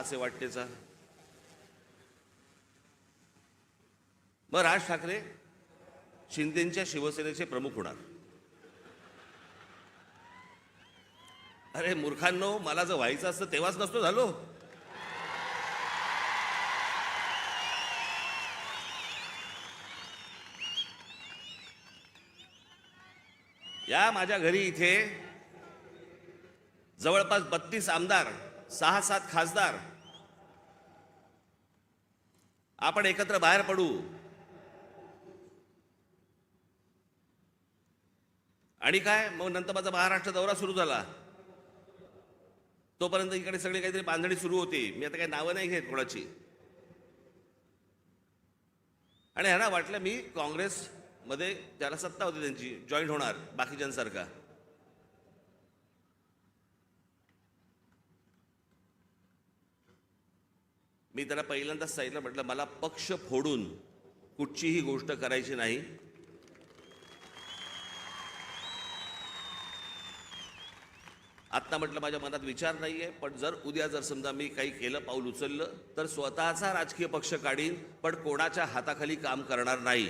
असे वाटतेचा मग राज ठाकरे शिंदेच्या शिवसेनेचे प्रमुख होणार. अरे मूर्खांनो मला जर व्हायचं असतं तेव्हाच नसतो झालो. या माझ्या घरी इथे जवळपास बत्तीस आमदार सहा सात खासदार आपण एकत्र बाहेर पडू. आणि काय? मग नंतर माझा महाराष्ट्र दौरा सुरू झाला. तोपर्यंत इकडे सगळी काहीतरी बांधणी सुरू होती. मी आता काही नावं नाही घेत कोणाची. आणि ह्यांना वाटलं मी काँग्रेसमध्ये ज्याला सत्ता होती त्यांची जॉईन होणार बाकीच्यांसारखा. मी त्याला पहिल्यांदाच सांगितलं म्हटलं मला पक्ष फोडून कुठचीही गोष्ट करायची नाही. आत्ता म्हटलं माझ्या मनात विचार नाही आहे पण जर उद्या जर समजा मी काही केलं पाऊल उचललं तर स्वतःचा राजकीय पक्ष काढीन पण कोणाच्या हाताखाली काम करणार नाही.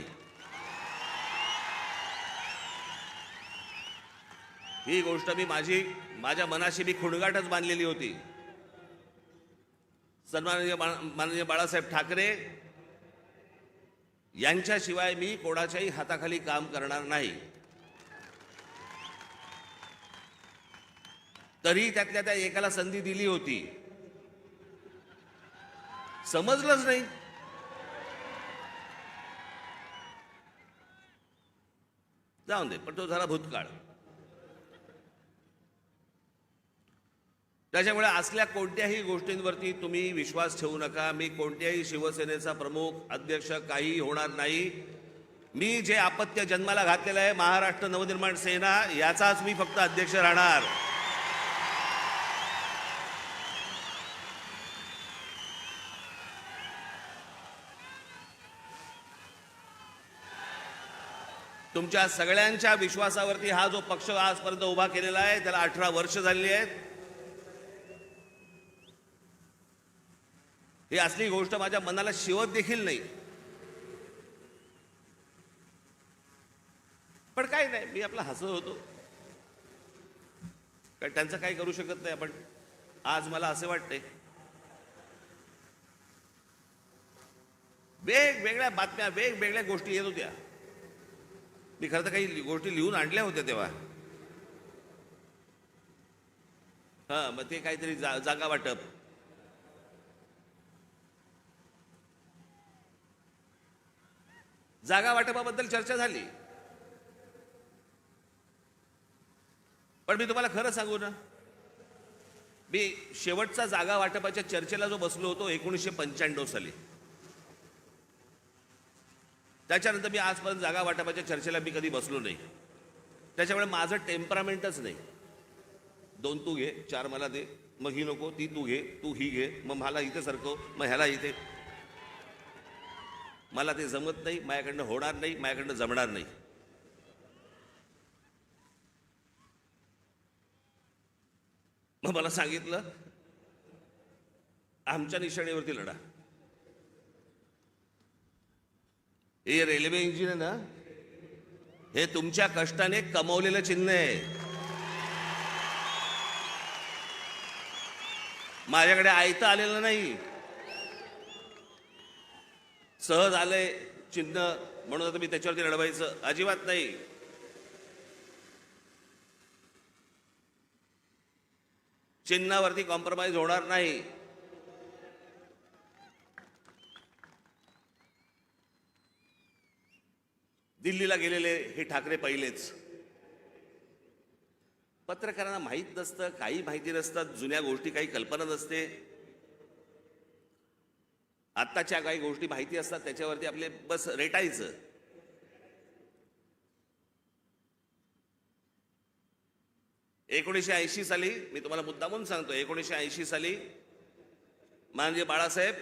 ही गोष्ट मी माझी माझ्या मनाशी मी खुणगाटच बांधलेली होती. सन्माननीय बा- माननीय बाळासाहेब ठाकरे यांच्याशिवाय मी कोणाच्याही हाताखाली काम करणार नाही. तरी त्यातल्या त्या एकाला संधी दिली होती. समजलंच नाही. जाऊन दे पण तो झाला भूतकाळ. त्याच्यामुळे असल्या कोणत्याही गोष्टींवरती तुम्ही विश्वास ठेवू नका. मी कोणत्याही शिवसेनेचा प्रमुख अध्यक्ष काही होणार नाही. मी जे आपत्य जन्माला घातलेलं आहे महाराष्ट्र नवनिर्माण सेना याचाच मी फक्त अध्यक्ष राहणार. तुमच्या सगळ्यांच्या विश्वासावरती हा जो पक्ष आजपर्यंत उभा केलेला आहे त्याला अठरा वर्ष झालेली आहेत. ही असली गोष्ट माझ्या मनाला शिवत देखील नाही. पण काय नाही मी आपला हसत होतो. कारण त्यांचं काही करू शकत नाही आपण. आज मला असे वाटते वेगवेगळ्या बातम्या वेगवेगळ्या गोष्टी येत होत्या. मी खरं तर काही गोष्टी लिहून आणल्या होत्या तेव्हा. हा मग ते काहीतरी जा, जागा वाटप. जागा वाटपाबद्दल चर्चा झाली. पण मी तुम्हाला खरं सांगू ना मी शेवटचा जागा वाटपाच्या चर्चेला जो बसलो होतो एकोणीसशे पंच्याण्णव साली. त्याच्यानंतर मी आजपर्यंत जागा वाटपाच्या चर्चेला मी कधी बसलो नाही. त्याच्यामुळे माझं टेम्परामेंटच नाही. दोन तू घे चार मला दे मग ही नको ती तू घे तू ही घे मग मला इथे सरकव मग ह्याला इथे. मला ते जमत नाही माझ्याकडनं होणार नाही माझ्याकडनं जमणार नाही. मग मला सांगितलं आमच्या निशाणीवरती लढा. हे रेल्वे इंजिन आहे ना हे तुमच्या कष्टाने कमवलेलं चिन्ह आहे. माझ्याकडे आयतं आलेलं नाही. सहज आलंय चिन्ह म्हणून आता मी त्याच्यावरती लढवायचं. अजिबात नाही. चिन्हावरती कॉम्प्रोमाइज होणार नाही. दिल्लीला गेलेले हे ठाकरे पहिलेच. पत्रकारांना माहीत नसतं काही माहिती नसतात जुन्या गोष्टी काही कल्पना नसते. आत्ताच्या काही गोष्टी माहिती असतात त्याच्यावरती आपले बस रेटायचं एकोणीसशे ऐंशी साली मी तुम्हाला मुद्दामून सांगतो एकोणीसशे ऐंशी साली माननीय बाळासाहेब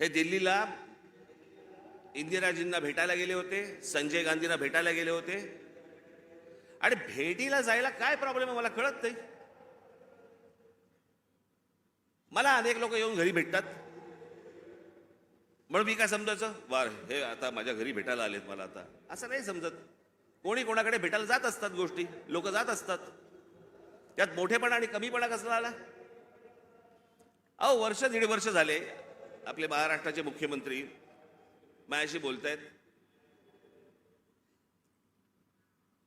हे दिल्लीला इंदिराजींना भेटायला गेले होते संजय गांधींना भेटायला गेले होते. आणि भेटीला जायला काय प्रॉब्लेम आहे मला कळत नाही. मला अनेक लोक येऊन घरी भेटतात. म्हणून मी काय समजायचं? वा हे आता माझ्या घरी भेटायला आलेत मला आता. असं नाही समजत. कोणी कोणाकडे भेटायला जात असतात गोष्टी. लोक जात असतात. त्यात मोठेपणा आणि कमीपणा कसला आला? अहो वर्ष दीड वर्ष झाले आपले महाराष्ट्राचे मुख्यमंत्री माझ्याशी बोलतायत.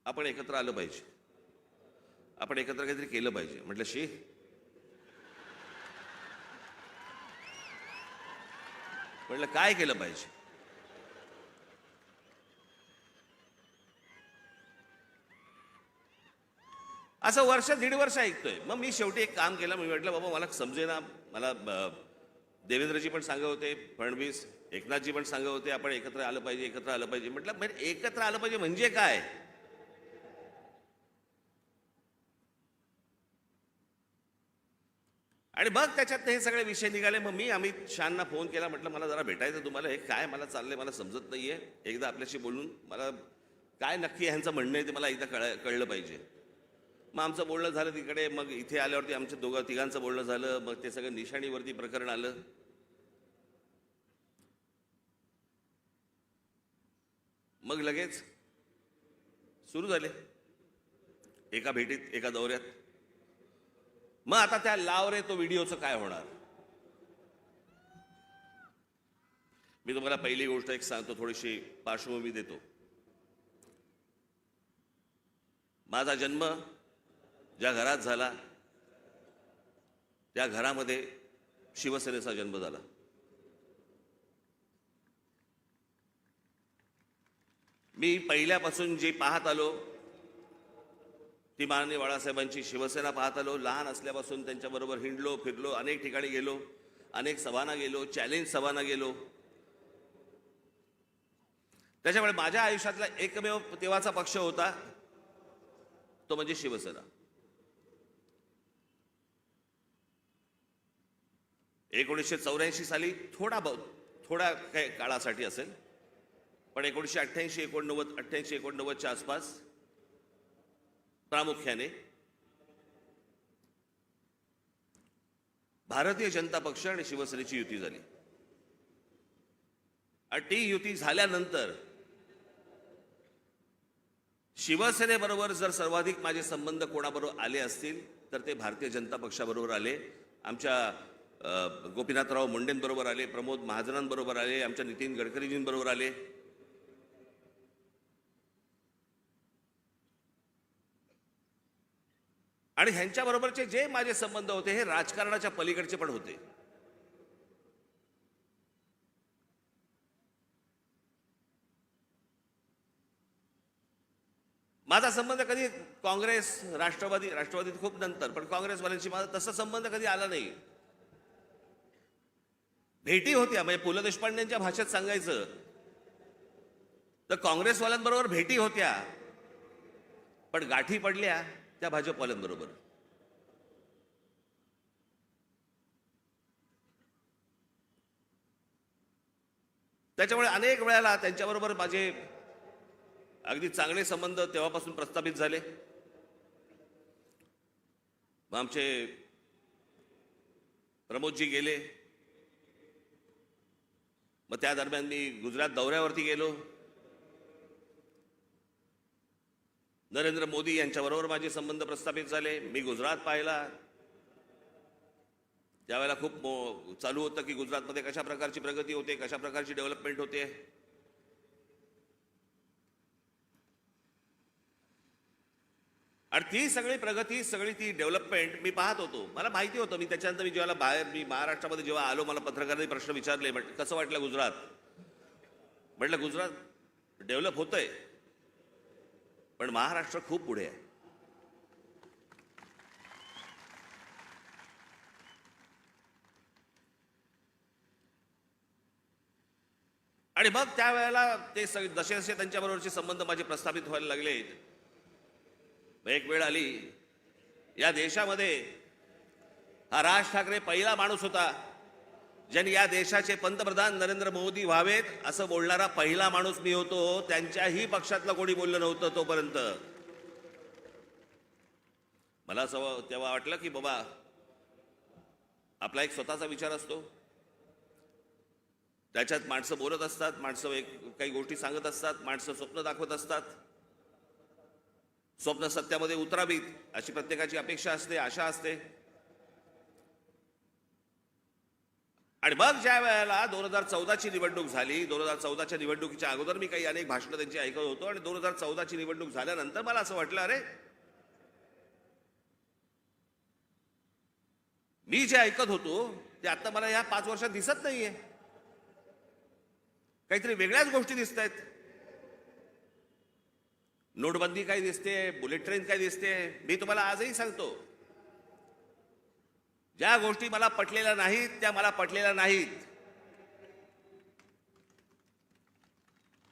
आपण एकत्र आलं पाहिजे. आपण एकत्र काहीतरी केलं पाहिजे. म्हटलं शी म्हटलं काय केलं पाहिजे? असं वर्ष दीड वर्ष ऐकतोय. मग मी शेवटी एक काम केलं. मी म्हटलं बाबा मला समजेना. मला देवेंद्रजी पण सांगत होते फडणवीस एकनाथजी पण सांगत होते आपण एकत्र आलं पाहिजे एकत्र आलं पाहिजे. म्हटलं म्हणजे एकत्र आलं पाहिजे म्हणजे काय? आणि मग त्याच्यात हे सगळे विषय निघाले. मग मी अमित शहाना फोन केला म्हटलं मला जरा भेटायचं तुम्हाला. हे काय मला चाललंय मला समजत नाहीये. एकदा आपल्याशी बोलून मला काय नक्की ह्यांचं म्हणणं आहे ते मला एकदा कळ कळलं पाहिजे. मग आमचं बोलणं झालं तिकडे. मग इथे आल्यावरती आमच्या दोघं तिघांचं बोलणं झालं. मग ते सगळं निशाणीवरती प्रकरण आलं. मग लगेच सुरू झाले. एका भेटीत एका दौऱ्यात. मग आता त्या लाव रे तो व्हिडिओचं काय होणार? मी तुम्हाला पहिली गोष्ट एक सांगतो थोडीशी पार्श्वभूमी देतो. माझा जन्म ज्या घरात झाला त्या घरामध्ये शिवसेनेचा जन्म झाला. मी पहिल्यापासून जे पाहत आलो ती माननीय बाळासाहेबांची शिवसेना पाहत आलो लहान असल्यापासून त्यांच्याबरोबर हिंडलो फिरलो अनेक ठिकाणी गेलो अनेक सभांना गेलो चॅलेंज सभांना गेलो. त्याच्यामुळे माझ्या आयुष्यातला एकमेव तेव्हाचा पक्ष होता तो म्हणजे शिवसेना. एकोणीसशे चौऱ्याऐंशी साली थोडा थोडा थोड्या काही काळासाठी असेल पण एकोणीसशे अठ्ठ्याऐंशी एकोणनव्वद अठ्ठ्याऐंशी एकोणनव्वदच्या आसपास प्रामुख्याने भारतीय जनता पक्ष आणि शिवसेनेची युती झाली. आणि ती युती झाल्यानंतर शिवसेनेबरोबर जर सर्वाधिक माझे संबंध कोणाबरोबर आले असतील तर ते भारतीय जनता पक्षाबरोबर आले आमच्या गोपीनाथराव मुंडेंबरोबर आले प्रमोद महाजनांबरोबर आले आमच्या नितीन गडकरीजींबरोबर आले आणि ह्यांच्याबरोबरचे जे माझे संबंध होते हे राजकारणाच्या पलीकडचे पण होते. माझा संबंध कधी काँग्रेस राष्ट्रवादी राष्ट्रवादीत खूप नंतर पण काँग्रेसवाल्यांशी माझा तसा संबंध कधी आला नाही. भेटी होत्या म्हणजे पु ल देशपांडेंच्या भाषेत सांगायचं. तर काँग्रेसवाल्यांबरोबर भेटी होत्या. पण गाठी पडल्या. त्या भाजपवाल्यांबरोबर. त्याच्यामुळे अनेक वेळेला त्यांच्याबरोबर माझे अगदी चांगले संबंध तेव्हापासून प्रस्थापित झाले. मग आमचे प्रमोदजी गेले. मग त्या दरम्यान मी गुजरात दौऱ्यावरती गेलो. नरेंद्र मोदी यांच्याबरोबर माझे संबंध प्रस्थापित झाले. मी गुजरात पाहिला. त्यावेळेला खूप चालू होतं की गुजरातमध्ये कशा प्रकारची प्रगती होते कशा प्रकारची डेव्हलपमेंट होते. आणि ती सगळी प्रगती सगळी ती डेव्हलपमेंट मी पाहत होतो. मला माहिती होतं मी त्याच्यानंतर मी जेव्हा बाहेर मी महाराष्ट्रामध्ये जेव्हा आलो मला पत्रकारांनी प्रश्न विचारले म्हट- कसं वाटलं गुजरात? म्हटलं गुजरात डेव्हलप होतंय. पण महाराष्ट्र खूप पुढे आहे. आणि मग त्यावेळेला ते सगळे जसे जसे त्यांच्याबरोबरचे संबंध माझे प्रस्थापित व्हायला लागले. मग एक वेळ आली. या देशामध्ये हा राज ठाकरे पहिला माणूस होता. ज्यांनी या देशाचे पंतप्रधान नरेंद्र मोदी व्हावेत असं बोलणारा पहिला माणूस मी होतो त्यांच्याही पक्षातलं कोणी बोललं नव्हतं तोपर्यंत. मला असं तेव्हा वाटलं की बाबा आपला एक स्वतःचा विचार असतो. त्याच्यात माणसं बोलत असतात माणसं एक काही गोष्टी सांगत असतात माणसं स्वप्न दाखवत असतात. स्वप्न सत्यामध्ये उतरावीत अशी प्रत्येकाची अपेक्षा असते आशा असते. आणि मग ज्या वेळेला दोन हजार चौदाची निवडणूक झाली दोन हजार चौदाच्या निवडणुकीच्या अगोदर मी काही अनेक भाषणं त्यांची ऐकत होतो आणि दोन हजार चौदाची निवडणूक झाल्यानंतर मला असं वाटलं अरे मी जे ऐकत होतो ते आता मला या पाच वर्षात दिसत नाहीये. काहीतरी वेगळ्याच गोष्टी दिसत आहेत नोटबंदी काय दिसते बुलेट ट्रेन काय दिसते. मी तुम्हाला आजही सांगतो ज्या गोष्टी मला पटलेल्या नाहीत त्या मला पटलेल्या नाहीत.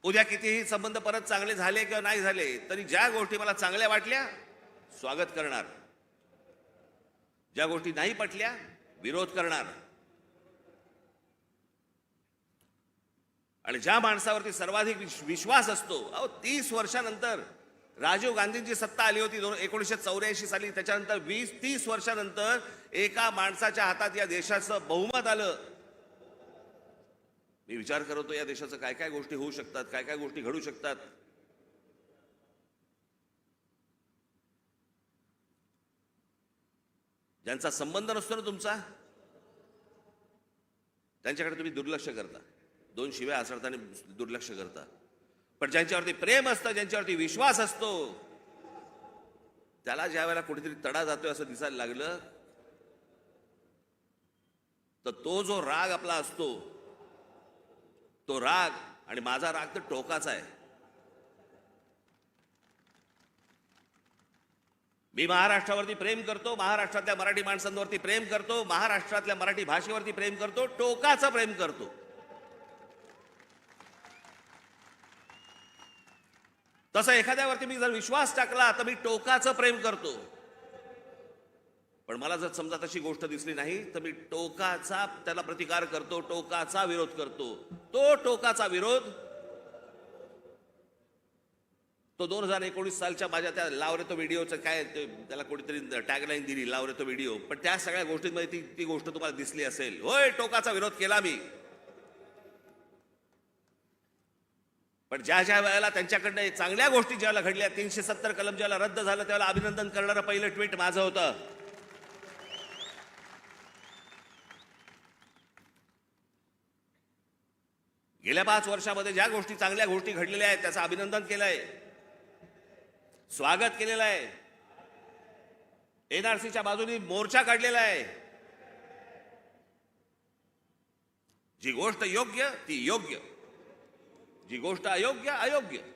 उद्या कितीही संबंध परत चांगले झाले किंवा नाही झाले तरी ज्या गोष्टी मला चांगल्या वाटल्या स्वागत करणार. ज्या गोष्टी नाही पटल्या विरोध करणार. आणि ज्या माणसावरती सर्वाधिक विश्वास असतो अहो तीस वर्षानंतर राजीव गांधींची सत्ता आली होती दोन एकोणीसशे चौऱ्याऐंशी साली त्याच्यानंतर वीस तीस वर्षानंतर एका माणसाच्या हातात या देशाचं बहुमत आलं. मी विचार करतो या देशाचं काय काय गोष्टी होऊ शकतात काय काय गोष्टी घडू शकतात. ज्यांचा संबंध नसतो ना तुमचा त्यांच्याकडे तुम्ही दुर्लक्ष करता. दोन शिव्या असडताना दुर्लक्ष करता. पण ज्यांच्यावरती प्रेम असतं ज्यांच्यावरती विश्वास असतो त्याला ज्या वेळेला कुठेतरी तडा जातोय असं दिसायला लागलं तर तो जो राग आपला असतो तो राग आणि माझा राग तर टोकाचा आहे. मी महाराष्ट्रावरती प्रेम करतो महाराष्ट्रातल्या मराठी माणसांवरती प्रेम करतो महाराष्ट्रातल्या मराठी भाषेवरती प्रेम करतो टोकाचं प्रेम करतो. तसं एखाद्यावरती मी जर विश्वास टाकला तर मी टोकाचं प्रेम करतो. पण मला जर समजा तशी गोष्ट दिसली नाही तर मी टोकाचा त्याला प्रतिकार करतो टोकाचा विरोध करतो. तो टोकाचा विरोध तो दोन हजार एकोणीस सालच्या माझ्या त्या लावरे तो व्हिडिओचं काय त्याला कोणीतरी टॅगलाईन दिली लावरे तो व्हिडिओ. पण त्या सगळ्या गोष्टींमध्ये ती ती गोष्ट तुम्हाला दिसली असेल. होय टोकाचा विरोध केला मी. पण ज्या ज्या वेळेला त्यांच्याकडनं चांगल्या गोष्टी ज्याला घडल्या तीनशे सत्तर कलम ज्याला रद्द झालं त्यावेळेला अभिनंदन करणारं पहिलं ट्विट माझं होतं. गेल्या पाच वर्षामध्ये ज्या गोष्टी चांगल्या गोष्टी घडलेल्या आहेत त्याचं अभिनंदन केलं आहे स्वागत केलेलं आहे. एनआरसीच्या बाजूने मोर्चा काढलेला आहे. जी गोष्ट योग्य ती योग्य. जी गोष्ट अयोग्य अयोग्य.